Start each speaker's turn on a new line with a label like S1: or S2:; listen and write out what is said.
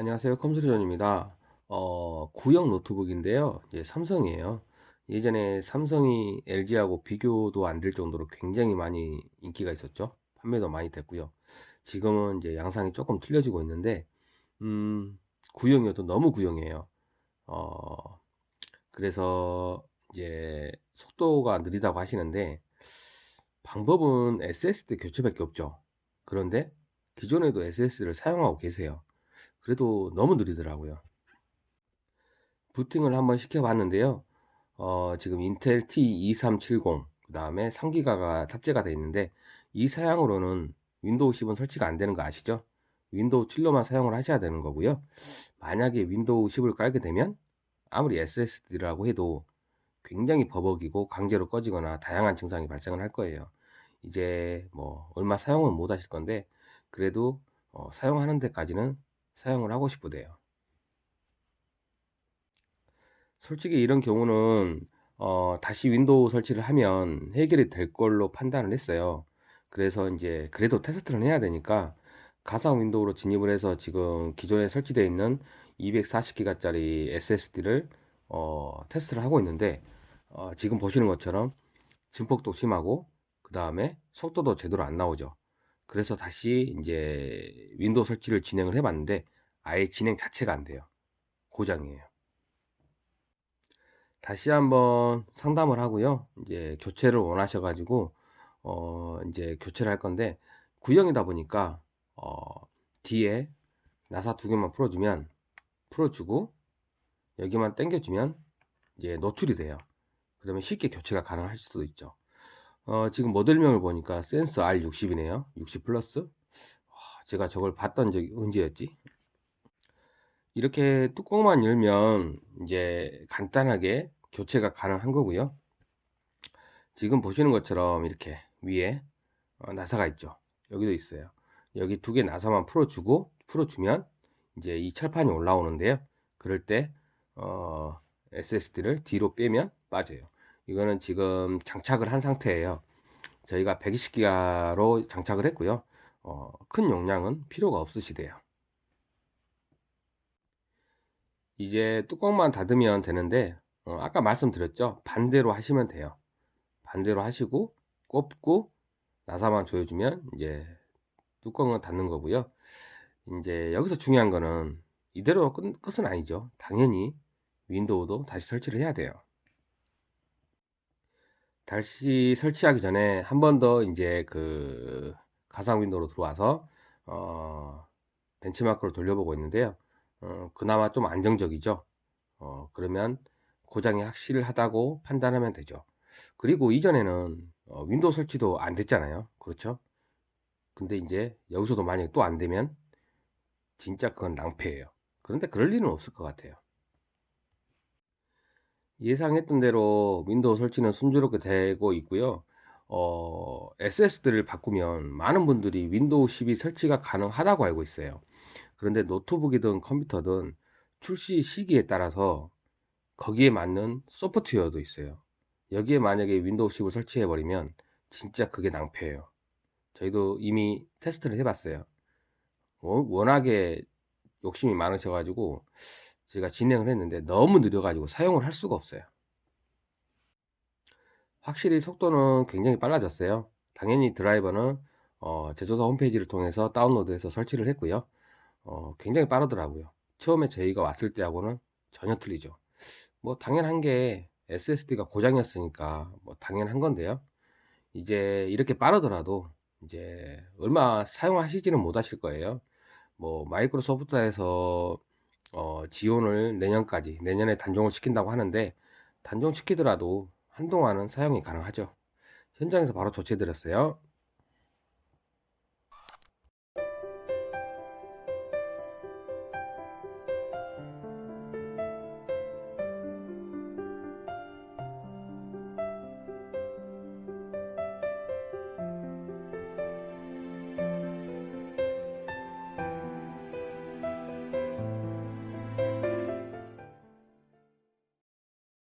S1: 안녕하세요. 컴스리존입니다. 어, 구형 노트북인데요. 이제 삼성이에요. 예전에 삼성이 LG하고 비교도 안 될 정도로 굉장히 많이 인기가 있었죠. 판매도 많이 됐고요. 지금은 이제 양상이 조금 틀려지고 있는데, 음, 구형이어도 너무 구형이에요. 어, 그래서 이제 속도가 느리다고 하시는데, 방법은 SSD 교체밖에 없죠. 그런데 기존에도 SSD를 사용하고 계세요. 그래도 너무 느리더라고요. 부팅을 한번 시켜봤는데요. 어, 지금 인텔 T2370, 그 다음에 3기가가 탑재가 되어 있는데, 이 사양으로는 윈도우 10은 설치가 안 되는 거 아시죠? 윈도우 7로만 사용을 하셔야 되는 거고요. 만약에 윈도우 10을 깔게 되면, 아무리 SSD라고 해도 굉장히 버벅이고 강제로 꺼지거나 다양한 증상이 발생을 할 거예요. 이제 뭐 얼마 사용은 못 하실 건데, 그래도 어, 사용하는 데까지는 사용을 하고 싶으대요. 솔직히 이런 경우는 어, 다시 윈도우 설치를 하면 해결이 될 걸로 판단을 했어요. 그래서 이제 그래도 테스트를 해야 되니까 가상 윈도우로 진입을 해서 지금 기존에 설치되어 있는 240기가짜리 SSD를 어, 테스트를 하고 있는데 어, 지금 보시는 것처럼 증폭도 심하고 그 다음에 속도도 제대로 안 나오죠. 그래서 다시 이제 윈도우 설치를 진행을 해봤는데 아예 진행 자체가 안 돼요. 고장이에요. 다시 한번 상담을 하고요. 이제 교체를 원하셔가지고 어 이제 교체를 할 건데 구형이다 보니까 어 뒤에 나사 두 개만 풀어주면 풀어주고 여기만 당겨주면 이제 노출이 돼요. 그러면 쉽게 교체가 가능할 수도 있죠. 어 지금 모델명을 보니까 센서 R60이네요. 60 플러스. 제가 저걸 봤던 적이 언제였지? 이렇게 뚜껑만 열면 이제 간단하게 교체가 가능한 거고요. 지금 보시는 것처럼 이렇게 위에 어, 나사가 있죠. 여기도 있어요. 여기 두 개 나사만 풀어주고 풀어주면 이제 이 철판이 올라오는데요. 그럴 때 어, SSD를 뒤로 빼면 빠져요. 이거는 지금 장착을 한 상태예요. 저희가 120기가로 장착을 했고요. 어, 큰 용량은 필요가 없으시대요. 이제 뚜껑만 닫으면 되는데 어, 아까 말씀드렸죠 반대로 하시면 돼요 반대로 하시고 꼽고 나사만 조여주면 이제 뚜껑은 닫는 거고요 이제 여기서 중요한 거는 이대로 끝, 끝은 아니죠 당연히 윈도우도 다시 설치를 해야 돼요 다시 설치하기 전에 한 번 더 이제 그 가상 윈도우로 들어와서 어, 벤치마크를 돌려보고 있는데요 어, 그나마 좀 안정적이죠. 어, 그러면 고장이 확실하다고 판단하면 되죠. 그리고 이전에는 어, 윈도우 설치도 안 됐잖아요. 그렇죠? 근데 이제 여기서도 만약에 또 안 되면 진짜 그건 낭패예요. 그런데 그럴 일은 없을 것 같아요. 예상했던 대로 윈도우 설치는 순조롭게 되고 있고요. 어, SSD를 바꾸면 많은 분들이 윈도우 12 설치가 가능하다고 알고 있어요. 그런데 노트북이든 컴퓨터든 출시 시기에 따라서 거기에 맞는 소프트웨어도 있어요. 여기에 만약에 윈도우 10을 설치해 버리면 진짜 그게 낭패예요. 저희도 이미 테스트를 해봤어요. 워낙에 욕심이 많으셔가지고 제가 진행을 했는데 너무 느려가지고 사용을 할 수가 없어요. 확실히 속도는 굉장히 빨라졌어요. 당연히 드라이버는 어, 제조사 홈페이지를 통해서 다운로드해서 설치를 했고요. 어, 굉장히 빠르더라고요. 처음에 저희가 왔을 때하고는 전혀 틀리죠. 뭐 당연한 게 SSD가 고장이었으니까 뭐 당연한 건데요. 이제 이렇게 빠르더라도 이제 얼마 사용하시지는 못하실 거예요. 뭐 마이크로소프트에서 어, 지원을 내년까지 내년에 단종을 시킨다고 하는데 단종시키더라도 한동안은 사용이 가능하죠. 현장에서 바로 조치해 드렸어요.